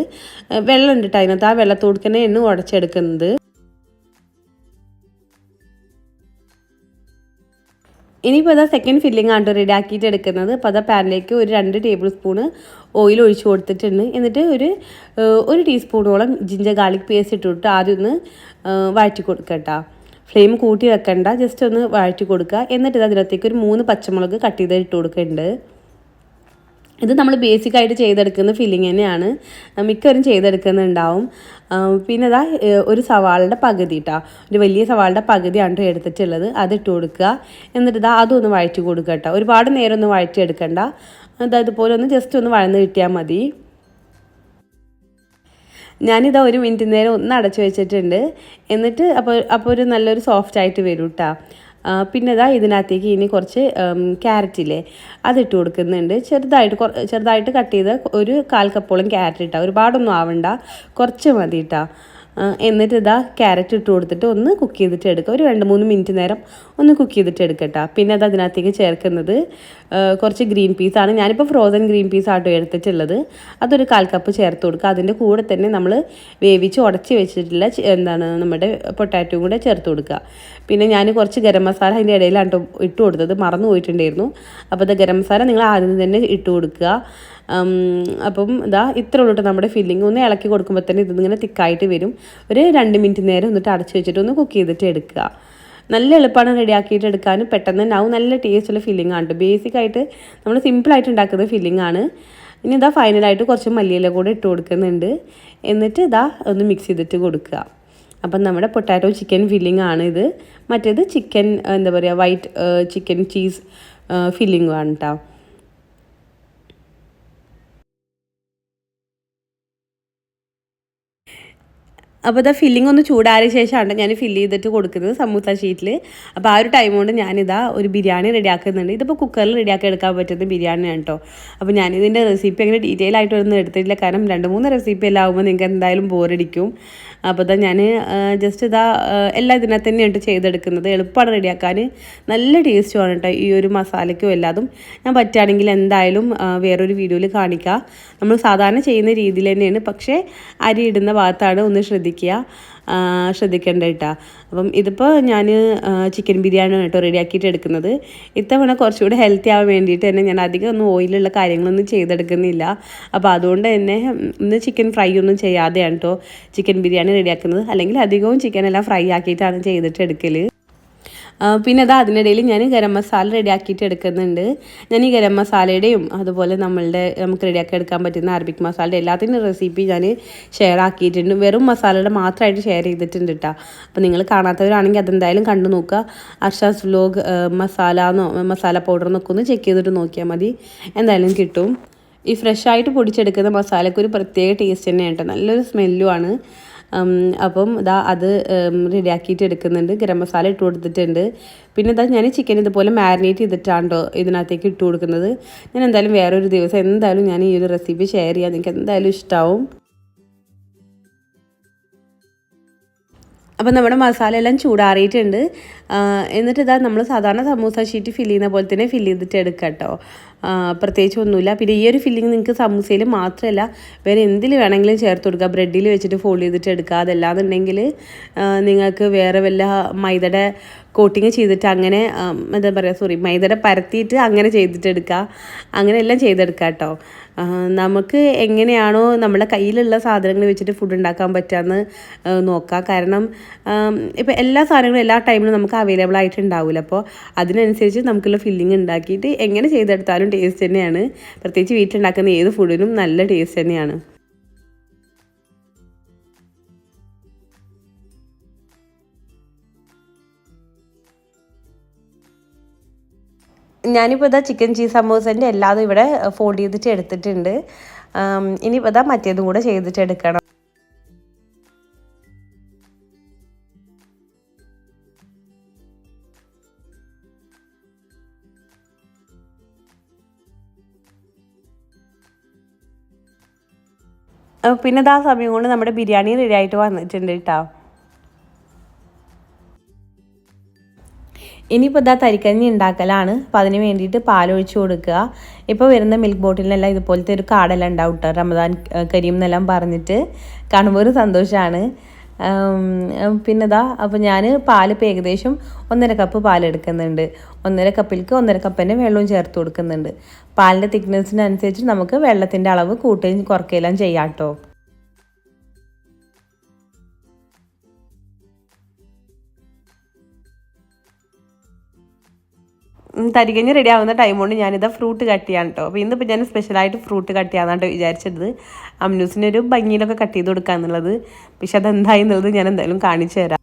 വെള്ളം ഉണ്ട് കേട്ടോ അതിനകത്ത്. ആ വെള്ളത്തോട് എന്നും ഉടച്ചെടുക്കുന്നത്. ഇനിയിപ്പോൾ അതാ സെക്കൻഡ് ഫില്ലിംഗ് ആണ് റെഡി ആക്കിയിട്ട് എടുക്കുന്നത്. അപ്പോൾ അതാ പാനിലേക്ക് ഒരു രണ്ട് ടേബിൾ സ്പൂണ് ഓയിൽ ഒഴിച്ച് കൊടുത്തിട്ടുണ്ട്. എന്നിട്ട് ഒരു ഒരു ടീസ്പൂണോളം ജിഞ്ചർ ഗാർലിക് പേസ്റ്റ് ഇട്ടിട്ട് ആദ്യം ഒന്ന് വഴറ്റി കൊടുക്കട്ടോ ഫ്ലെയിം കൂട്ടി വെക്കണ്ട ജസ്റ്റ് ഒന്ന് വഴറ്റി കൊടുക്കുക. എന്നിട്ട് ഇത് അതിനകത്തേക്ക് ഒരു മൂന്ന് പച്ചമുളക് കട്ട് ചെയ്ത് ഇട്ട് കൊടുക്കുന്നുണ്ട്. ഇത് നമ്മൾ ബേസിക്കായിട്ട് ചെയ്തെടുക്കുന്ന ഫില്ലിങ് തന്നെയാണ്. മിക്കവരും ചെയ്തെടുക്കുന്നുണ്ടാവും. പിന്നെ ഇതാ ഒരു സവാളയുടെ പകുതി കേട്ടോ ഒരു വലിയ സവാളയുടെ പകുതിയാണ് എടുത്തിട്ടുള്ളത് അത് ഇട്ട് കൊടുക്കുക. എന്നിട്ട് ഇതാ അതൊന്ന് വഴറ്റി കൊടുക്കുക കേട്ടോ ഒരുപാട് നേരം ഒന്ന് വഴറ്റി എടുക്കണ്ട. അതാ ഇതുപോലെ ഒന്ന് ജസ്റ്റ് ഒന്ന് വഴന്ന് കിട്ടിയാൽ മതി. ഞാനിതാ ഒരു മിനിറ്റ് നേരം ഒന്ന് അടച്ചു വെച്ചിട്ടുണ്ട്. എന്നിട്ട് അപ്പോൾ അപ്പോൾ ഒരു നല്ലൊരു സോഫ്റ്റ് ആയിട്ട് വരും കേട്ടോ പിന്നെ ഇതാ ഇതിനകത്തേക്ക് ഇനി കുറച്ച് ക്യാരറ്റില്ലേ അതിട്ട് കൊടുക്കുന്നുണ്ട്. ചെറുതായിട്ട് ചെറുതായിട്ട് കട്ട് ചെയ്ത് ഒരു കാൽ കപ്പോളം ക്യാരറ്റ് ഇട്ടാൽ ഒരുപാടൊന്നും ആവണ്ട കുറച്ച് മതി ഇട്ടാ എന്നിട്ട് ഇതാ ക്യാരറ്റ് ഇട്ട് കൊടുത്തിട്ട് ഒന്ന് കുക്ക് ചെയ്തിട്ട് എടുക്കുക ഒരു രണ്ട് മൂന്ന് മിനിറ്റ് നേരം ഒന്ന് കുക്ക് ചെയ്തിട്ട് എടുക്കട്ടോ പിന്നെ അത് അതിനകത്തേക്ക് ചേർക്കുന്നത് കുറച്ച് ഗ്രീൻ പീസാണ് ഞാനിപ്പോൾ ഫ്രോസൺ ഗ്രീൻ പീസ് ആട്ടോ എടുത്തിട്ടുള്ളത്. അതൊരു കാൽ കപ്പ് ചേർത്ത് കൊടുക്കുക അതിന്റെ കൂടെ തന്നെ നമ്മൾ വേവിച്ച് ഉടച്ച് വെച്ചിട്ടുള്ള എന്താണ് നമ്മുടെ പൊട്ടാറ്റോ കൂടെ ചേർത്ത് കൊടുക്കുക പിന്നെ ഞാൻ കുറച്ച് ഗരം മസാല അതിന്റെ ഇടയിലാണ് ട്ടോ ഇട്ട് കൊടുത്തത്. മറന്നു പോയിട്ടുണ്ടായിരുന്നു. അപ്പോൾ ഇത് ഗരം മസാല നിങ്ങൾ ആദ്യം തന്നെ ഇട്ട് കൊടുക്കുക. അപ്പം ഇതാ ഇത്ര ഉള്ളൂ കേട്ടോ നമ്മുടെ ഫില്ലിംഗ് ഒന്ന് ഇളക്കി കൊടുക്കുമ്പോൾ തന്നെ ഇതിങ്ങനെ തിക്കായിട്ട് വരും. ഒരു രണ്ട് മിനിറ്റ് നേരം എന്നിട്ട് അടച്ച് വെച്ചിട്ട് ഒന്ന് കുക്ക് ചെയ്തിട്ട് എടുക്കുക. നല്ല എളുപ്പമാണ് റെഡിയാക്കിയിട്ട് എടുക്കാനും. പെട്ടെന്ന് തന്നെ ആവും. നല്ല ടേസ്റ്റുള്ള ഫില്ലിംഗ് ആണ് ബേസിക് ആയിട്ട് നമ്മൾ സിമ്പിളായിട്ട് ഉണ്ടാക്കുന്ന ഫില്ലിംഗ് ആണ്. ഇനി ഇതാ ഫൈനലായിട്ട് കുറച്ച് മല്ലിയില കൂടെ ഇട്ട് കൊടുക്കുന്നുണ്ട്. എന്നിട്ട് ഇതാ ഒന്ന് മിക്സ് ചെയ്തിട്ട് കൊടുക്കുക. അപ്പം നമ്മുടെ പൊട്ടാറ്റോ ചിക്കൻ ഫില്ലിംഗ് ആണ് ഇത്. മറ്റേത് ചിക്കൻ എന്താ പറയുക വൈറ്റ് ചിക്കൻ ചീസ് ഫില്ലിംഗ് ആണ് കേട്ടോ അപ്പോൾ ഇതാ ഫില്ലിംഗ് ഒന്ന് ചൂടാറിയ ശേഷമാണ് ഞാൻ ഫില്ല് ചെയ്തിട്ട് കൊടുക്കുന്നത് സമൂസ ഷീറ്റിൽ അപ്പോൾ ആ ഒരു ടൈം കൊണ്ട് ഞാനിതാ ഒരു ബിരിയാണി റെഡിയാക്കുന്നുണ്ട്. ഇതിപ്പോൾ കുക്കറിൽ റെഡിയാക്കി എടുക്കാൻ പറ്റുന്ന ബിരിയാണിയാണ് കേട്ടോ അപ്പോൾ ഞാനിതിന്റെ റെസിപ്പി അങ്ങനെ ഡീറ്റെയിൽ ആയിട്ടൊന്നും എടുത്തിട്ടില്ല. കാരണം രണ്ട് മൂന്ന് റെസിപ്പി എല്ലാം ആകുമ്പോൾ നിങ്ങൾക്ക് എന്തായാലും ബോറടിക്കും അപ്പോൾ ഇതാ ഞാൻ ജസ്റ്റ് ഇതാ എല്ലാ ഇതിനകത്ത് തന്നെയാണ് ചെയ്തെടുക്കുന്നത്. എളുപ്പമാണ് റെഡിയാക്കാൻ നല്ല ടേസ്റ്റുമാണ് കേട്ടോ ഈ ഒരു മസാലയ്ക്കും എല്ലാതും. ഞാൻ പറ്റുകയാണെങ്കിൽ എന്തായാലും വേറൊരു വീഡിയോയിൽ കാണിക്കുക നമ്മൾ സാധാരണ ചെയ്യുന്ന രീതിയിൽ തന്നെയാണ്. പക്ഷേ അരി ഇടുന്ന ഭാഗത്താണ് ഒന്ന് ശ്രദ്ധിക്കുക. ശ്രദ്ധിക്കേണ്ട കേട്ടോ അപ്പം ഇതിപ്പോൾ ഞാൻ ചിക്കൻ ബിരിയാണിയാണ് കേട്ടോ റെഡിയാക്കിയിട്ട് എടുക്കുന്നത്. ഇത്തവണ കുറച്ചുകൂടി ഹെൽത്തി ആവാൻ വേണ്ടിയിട്ട് തന്നെ ഞാൻ അധികം ഒന്നും ഓയിലുള്ള കാര്യങ്ങളൊന്നും ചെയ്തെടുക്കുന്നില്ല. അപ്പോൾ അതുകൊണ്ട് തന്നെ ഇന്ന് ചിക്കൻ ഫ്രൈ ഒന്നും ചെയ്യാതെയാണ് കേട്ടോ ചിക്കൻ ബിരിയാണി റെഡിയാക്കുന്നത് അല്ലെങ്കിൽ അധികവും ചിക്കൻ എല്ലാം ഫ്രൈ ആക്കിയിട്ടാണ് ചെയ്തിട്ട് എടുക്കൽ പിന്നെ അത് അതിനിടയിൽ ഞാൻ ഗരം മസാല റെഡിയാക്കിയിട്ട് എടുക്കുന്നുണ്ട്. ഞാൻ ഈ ഗരം മസാലയുടെയും അതുപോലെ നമ്മളുടെ നമുക്ക് റെഡിയാക്കി എടുക്കാൻ പറ്റുന്ന അറബിക് മസാലയുടെ എല്ലാത്തിന്റെ റെസിപ്പി ഞാൻ ഷെയർ ആക്കിയിട്ടുണ്ട്. വെറും മസാലയുടെ മാത്രമായിട്ട് ഷെയർ ചെയ്തിട്ടുണ്ട് കേട്ടോ അപ്പോൾ നിങ്ങൾ കാണാത്തവരാണെങ്കിൽ അതെന്തായാലും കണ്ടു നോക്കുക. അർഷാസ് വ്ലോഗ് മസാല എന്നോ മസാല പൗഡർ എന്നൊക്കെ ഒന്ന് ചെക്ക് ചെയ്തിട്ട് നോക്കിയാൽ മതി. എന്തായാലും കിട്ടും. ഈ ഫ്രഷായിട്ട് പൊടിച്ചെടുക്കുന്ന മസാലയ്ക്ക് ഒരു പ്രത്യേക ടേസ്റ്റ് തന്നെയാണ് കേട്ടോ നല്ലൊരു സ്മെല്ലുമാണ് അപ്പം ഇതാ അത് റെഡിയാക്കിയിട്ട് എടുക്കുന്നുണ്ട്. ഗരം മസാല ഇട്ട് കൊടുത്തിട്ടുണ്ട്. പിന്നെ ഇതാ ഞാൻ ചിക്കൻ ഇതുപോലെ മാരിനേറ്റ് ചെയ്തിട്ടാണ്ടോ ഇതിനകത്തേക്ക് ഇട്ട് കൊടുക്കുന്നത്. ഞാൻ എന്തായാലും വേറൊരു ദിവസം എന്തായാലും ഞാൻ ഈ ഒരു റെസിപ്പി ഷെയർ ചെയ്യാം. നിങ്ങൾക്ക് എന്തായാലും ഇഷ്ടമാവും അപ്പം നമ്മുടെ മസാല എല്ലാം ചൂടാറിയിട്ടുണ്ട്. എന്നിട്ട് ഇതാ നമ്മൾ സാധാരണ സമൂസ ഷീറ്റ് ഫില്ല് ചെയ്യുന്ന പോലെ തന്നെ ഫില്ല് ചെയ്തിട്ട് എടുക്കുക കേട്ടോ. പ്രത്യേകിച്ച് ഒന്നുമില്ല. പിന്നെ ഈ ഒരു ഫില്ലിങ് നിങ്ങൾക്ക് സമൂസയിൽ മാത്രമല്ല വേറെ എന്തിൽ വേണമെങ്കിലും ചേർത്ത് കൊടുക്കുക ബ്രെഡിൽ വെച്ചിട്ട് ഫോൾഡ് ചെയ്തിട്ട് എടുക്കുക അതല്ലാന്നുണ്ടെങ്കിൽ നിങ്ങൾക്ക് വേറെ വല്ല മൈദയുടെ കോട്ടിങ് ചെയ്തിട്ട് അങ്ങനെ എന്താ പറയുക സോറി മൈദയുടെ പരത്തിയിട്ട് അങ്ങനെ ചെയ്തിട്ട് അങ്ങനെ എല്ലാം ചെയ്തെടുക്കുക കേട്ടോ. നമുക്ക് എങ്ങനെയാണോ നമ്മുടെ കയ്യിലുള്ള സാധനങ്ങൾ വെച്ചിട്ട് ഫുഡ് ഉണ്ടാക്കാൻ പറ്റുകയെന്ന് നോക്കാം. കാരണം ഇപ്പോൾ എല്ലാ സാധനങ്ങളും എല്ലാ ടൈമിലും നമുക്ക് അവൈലബിൾ ആയിട്ട് ഉണ്ടാവില്ല അപ്പോൾ അതിനനുസരിച്ച് നമുക്കുള്ള ഫില്ലിങ് ഉണ്ടാക്കിയിട്ട് എങ്ങനെ ചെയ്തെടുത്താലും ടേസ്റ്റ് തന്നെയാണ്. പ്രത്യേകിച്ച് വീട്ടിലുണ്ടാക്കുന്ന ഏത് ഫുഡിനും നല്ല ടേസ്റ്റ് തന്നെയാണ്. ഞാനിപ്പോൾ ഇതാ ചിക്കൻ ചീസ് സമോസന്റെ എല്ലാതും ഇവിടെ ഫോൾഡ് ചെയ്തിട്ട് എടുത്തിട്ടുണ്ട്. ഇനിയിപ്പോൾ ഇതാ മറ്റേതും കൂടെ ചെയ്തിട്ട് എടുക്കണം. പിന്നെ ഇതാ സമയം കൊണ്ട് നമ്മുടെ ബിരിയാണി റെഡി ആയിട്ട് വന്നിട്ടുണ്ട് കേട്ടോ ഇനിയിപ്പോൾ ഇതാ തരിക്കഞ്ഞി ഉണ്ടാക്കലാണ്. അപ്പോൾ അതിന് വേണ്ടിയിട്ട് പാലൊഴിച്ച് കൊടുക്കുക. ഇപ്പോൾ വരുന്ന മിൽക്ക് ബോട്ടിലെല്ലാം ഇതുപോലത്തെ ഒരു കാടെല്ലാം ഉണ്ടാവും കേട്ടോ റമദാൻ കരിയും കരീം എന്നെല്ലാം പറഞ്ഞിട്ട്. കാണുമ്പോൾ ഒരു സന്തോഷമാണ് പിന്നെ ഇതാ അപ്പോൾ ഞാൻ പാൽ ഏകദേശം ഒന്നര കപ്പ് പാലെടുക്കുന്നുണ്ട് ഒന്നര കപ്പിലേക്ക് ഒന്നര കപ്പിന്റെ വെള്ളവും ചേർത്ത് കൊടുക്കുന്നുണ്ട്. പാലിന്റെ തിക്നെസ്സിനനുസരിച്ച് നമുക്ക് വെള്ളത്തിന്റെ അളവ് കൂട്ടുകയും കുറയ്ക്കുകയെല്ലാം ചെയ്യാം കേട്ടോ തരികഞ്ഞ് റെഡി ആവുന്ന ടൈം കൊണ്ട് ഞാനിത് ഫ്രൂട്ട് കട്ട് ചെയ്യാൻ കേട്ടോ അപ്പോൾ ഇന്നിപ്പോൾ ഞാൻ സ്പെഷ്യലായിട്ട് ഫ്രൂട്ട് കട്ട് ചെയ്യാന്നാണ് വിചാരിച്ചത്. അമ്നൂസിന് ഒരു ഭംഗിയിലൊക്കെ കട്ട് ചെയ്ത് കൊടുക്കുക എന്നുള്ളത് പക്ഷെ അതെന്തായി എന്നുള്ളത് ഞാൻ എന്തായാലും കാണിച്ചു തരാം.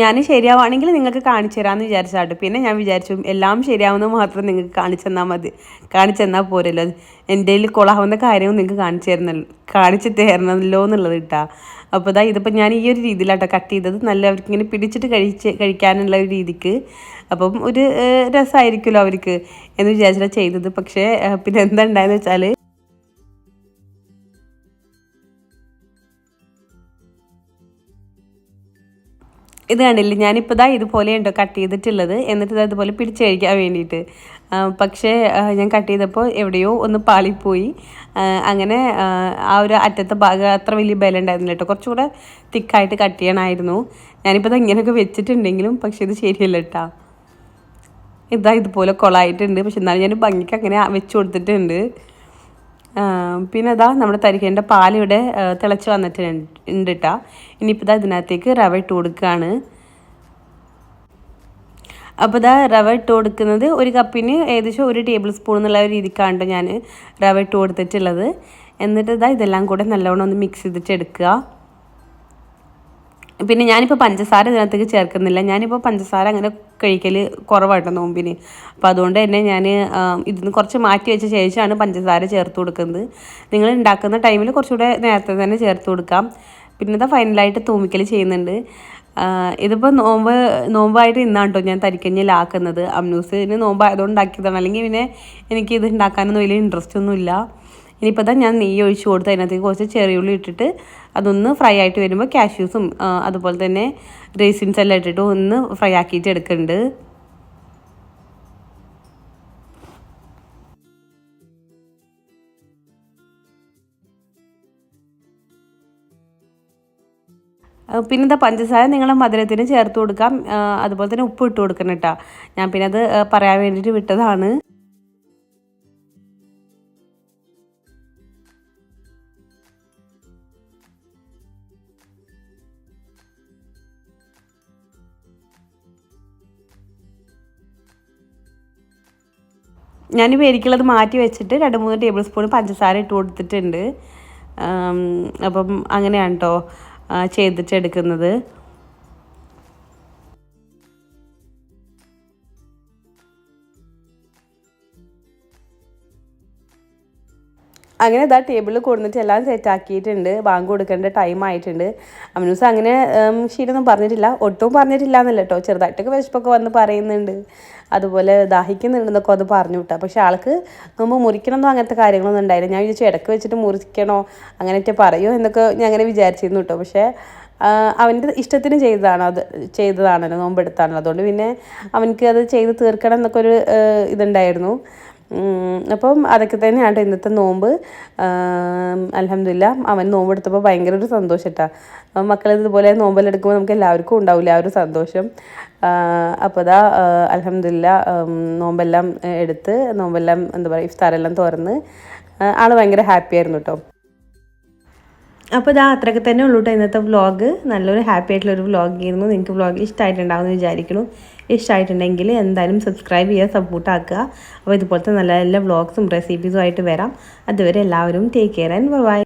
ഞാൻ ശരിയാവുകയാണെങ്കിൽ നിങ്ങൾക്ക് കാണിച്ചു തരാമെന്ന് വിചാരിച്ചാട്ടോ പിന്നെ ഞാൻ വിചാരിച്ചു എല്ലാം ശരിയാവുന്നത് മാത്രം നിങ്ങൾക്ക് കാണിച്ചു തന്നാൽ മതി. കാണിച്ചു തന്നാൽ പോരല്ലോ. എന്റെ കയ്യിൽ കൊളാവുന്ന കാര്യവും നിങ്ങൾക്ക് കാണിച്ചു തരുന്നല്ലോ കാണിച്ചു തരണമല്ലോ എന്നുള്ളത് കേട്ടാ അപ്പോൾ ഇതാ ഇതിപ്പോൾ ഞാൻ ഈ ഒരു രീതിയിലാട്ടോ കട്ട് ചെയ്തത്. നല്ല അവർക്ക് ഇങ്ങനെ പിടിച്ചിട്ട് കഴിച്ച് കഴിക്കാനുള്ള ഒരു രീതിക്ക്. അപ്പം ഒരു രസമായിരിക്കുമല്ലോ അവർക്ക് എന്ന് വിചാരിച്ചിട്ടാണ് ചെയ്തത്. പക്ഷേ പിന്നെ എന്താ ഉണ്ടായെന്ന് വെച്ചാൽ ഇത് കണ്ടില്ലേ? ഞാനിപ്പോൾ ഇതാ ഇതുപോലെ ഉണ്ടോ കട്ട് ചെയ്തിട്ടുള്ളത്. എന്നിട്ട് ഇത് അതുപോലെ പിടിച്ച് കഴിക്കാൻ വേണ്ടിയിട്ട്. പക്ഷേ ഞാൻ കട്ട് ചെയ്തപ്പോൾ എവിടെയോ ഒന്ന് പാളിപ്പോയി. അങ്ങനെ ആ, ആ ഒരു അറ്റത്തെ ഭാഗം അത്ര വലിയ ബലം ഉണ്ടായിരുന്നില്ല കേട്ടോ. കുറച്ചുകൂടെ തിക്കായിട്ട് കട്ട് ചെയ്യണമായിരുന്നു. ഞാനിപ്പോൾ ഇത് ഇങ്ങനെയൊക്കെ വെച്ചിട്ടുണ്ടെങ്കിലും പക്ഷേ ഇത് ശരിയല്ല കേട്ടോ. ഇതാ ഇതുപോലെ കൊളായിട്ടുണ്ട്. പക്ഷെ എന്നാലും ഞാൻ ഭംഗിക്ക് അങ്ങനെ വെച്ച് കൊടുത്തിട്ടുണ്ട്. പിന്നെ ഇതാ നമ്മുടെ തരിക്കേണ്ട പാലിവിടെ തിളച്ച് വന്നിട്ടുണ്ട് ഇനിയിപ്പോൾ ഇതാ ഇതിനകത്തേക്ക് റവ ഇട്ട് കൊടുക്കുകയാണ് അപ്പോൾ ഇതാ റവ ഇട്ട് കൊടുക്കുന്നത് ഒരു കപ്പിന് ഏകദേശം ഒരു ടേബിൾ സ്പൂൺ എന്നുള്ള രീതിക്കാണ് ഞാൻ റവ ഇട്ട് കൊടുത്തിട്ടുള്ളത്. എന്നിട്ട് ഇതാ ഇതെല്ലാം കൂടെ നല്ലവണ്ണം ഒന്ന് മിക്സ് ചെയ്തിട്ട് എടുക്കുക. പിന്നെ ഞാനിപ്പോൾ പഞ്ചസാര ഇതിനകത്തേക്ക് ചേർക്കുന്നില്ല. ഞാനിപ്പോൾ പഞ്ചസാര അങ്ങനെ കഴിക്കൽ കുറവായിട്ടോ നോമ്പിന്. അപ്പോൾ അതുകൊണ്ട് തന്നെ ഞാൻ ഇതിന് കുറച്ച് മാറ്റി വെച്ച ശേഷമാണ് പഞ്ചസാര ചേർത്ത് കൊടുക്കുന്നത്. നിങ്ങൾ ഉണ്ടാക്കുന്ന ടൈമിൽ കുറച്ചുകൂടെ നേരത്തെ തന്നെ ചേർത്ത് കൊടുക്കാം. പിന്നെ ഇതാ ഫൈനലായിട്ട് തൂമിക്കൽ ചെയ്യുന്നുണ്ട്. ഇതിപ്പോൾ നോമ്പ് നോമ്പായിട്ട് ഇന്നാണ് കേട്ടോ ഞാൻ തരിക്കഞ്ഞിലാക്കുന്നത് അമ്നൂസിന് നോമ്പായതുകൊണ്ട് ഉണ്ടാക്കിയതാണ്. അല്ലെങ്കിൽ പിന്നെ എനിക്ക് ഇത് ഉണ്ടാക്കാനൊന്നും വലിയ ഇൻട്രസ്റ്റ് ഒന്നുമില്ല. ഇനിയിപ്പോൾ തന്നെ ഞാൻ നെയ്യ് ഒഴിച്ച് കൊടുത്ത് അതിനകത്തേക്ക് കുറച്ച് ചെറിയുള്ളി ഇട്ടിട്ട് അതൊന്ന് ഫ്രൈ ആയിട്ട് വരുമ്പോൾ കാഷ്യൂസും അതുപോലെ തന്നെ റേസിൻസ് എല്ലാം ഇട്ടിട്ട് ഒന്ന് ഫ്രൈ ആക്കിയിട്ട് എടുക്കുന്നുണ്ട് പിന്നെ എന്താ പഞ്ചസാര നിങ്ങളെ മധുരത്തിന് ചേർത്ത് കൊടുക്കാം. അതുപോലെ തന്നെ ഉപ്പ് ഇട്ട് കൊടുക്കണം കേട്ടോ ഞാൻ പിന്നെ അത് പറയാൻ വേണ്ടിയിട്ട് വിട്ടതാണ്. ഞാനിപ്പോൾ വേരിക്കുള്ളത് മാറ്റി വെച്ചിട്ട് രണ്ട് മൂന്ന് ടേബിൾ സ്പൂൺ പഞ്ചസാര ഇട്ട് കൊടുത്തിട്ടുണ്ട്. അപ്പം അങ്ങനെയാണ് കേട്ടോ ചെയ്തിട്ടെടുക്കുന്നത്. അങ്ങനെ ഇതാ ടേബിളിൽ കൊടുത്തിട്ട് എല്ലാം സെറ്റാക്കിയിട്ടുണ്ട് ബാങ്ക് കൊടുക്കേണ്ട ടൈം ആയിട്ടുണ്ട്. അമിനൂസ് അങ്ങനെ ശീലൊന്നും പറഞ്ഞിട്ടില്ല. ഒട്ടും പറഞ്ഞിട്ടില്ല എന്നല്ല കേട്ടോ ചെറുതായിട്ടൊക്കെ വിശപ്പൊക്കെ വന്ന് പറയുന്നുണ്ട്. അതുപോലെ ദാഹിക്കുന്നുണ്ടെന്നൊക്കെ അത് പറഞ്ഞു വിട്ടാ. പക്ഷെ ആൾക്ക് നമ്മൾ മുറിക്കണമെന്നോ അങ്ങനത്തെ കാര്യങ്ങളൊന്നും ഉണ്ടായില്ല. ഞാൻ വിചാരിച്ചു ഇടയ്ക്ക് വെച്ചിട്ട് മുറിക്കണോ അങ്ങനെയൊക്കെ പറയോ എന്നൊക്കെ ഞാൻ അങ്ങനെ വിചാരിച്ചിരുന്നു കേട്ടോ. പക്ഷേ അവന്റെ ഇഷ്ടത്തിന് ചെയ്തതാണ് അത്? ചെയ്തതാണല്ലോ നോമ്പെടുത്താണല്ലോ. അതുകൊണ്ട് പിന്നെ അവനക്ക് അത് ചെയ്ത് തീർക്കണം എന്നൊക്കെ ഒരു ഇതുണ്ടായിരുന്നു. അപ്പം അതൊക്കെ തന്നെയാണ് ഇന്നത്തെ നോമ്പ്. അലഹമില്ല അവൻ നോമ്പെടുത്തപ്പോൾ ഭയങ്കര ഒരു സന്തോഷം കേട്ടോ മക്കൾ ഇതുപോലെ നോമ്പെല്ലാം നമുക്ക് എല്ലാവർക്കും ഉണ്ടാവില്ല ആ ഒരു സന്തോഷം. അപ്പോൾ അതാ അലഹമില്ല നോമ്പെല്ലാം എടുത്ത് നോമ്പെല്ലാം എന്താ പറയുക ഇഫ്താറെല്ലാം തുറന്ന് ആൾ ഭയങ്കര ഹാപ്പി ആയിരുന്നു കേട്ടോ അപ്പോൾ ഇതാ അത്രയൊക്കെ തന്നെ ഉള്ളൂ കേട്ടോ ഇന്നത്തെ വ്ളോഗ് നല്ലൊരു ഹാപ്പി ആയിട്ടുള്ളൊരു വ്ളോഗ് ആയിരുന്നു നിങ്ങൾക്ക് വ്ളോഗ് ഇഷ്ടമായിട്ടുണ്ടാവും വിചാരിക്കുന്നു. ഇഷ്ടമായിട്ടുണ്ടെങ്കിൽ എന്തായാലും സബ്സ്ക്രൈബ് ചെയ്യുക സപ്പോർട്ടാക്കുക അപ്പോൾ ഇതുപോലത്തെ നല്ല നല്ല വ്ളോഗ്സും റെസിപ്പീസും ആയിട്ട് വരാം. അതുവരെ എല്ലാവരും ടേക്ക് കെയർ ആൻഡ് ബൈ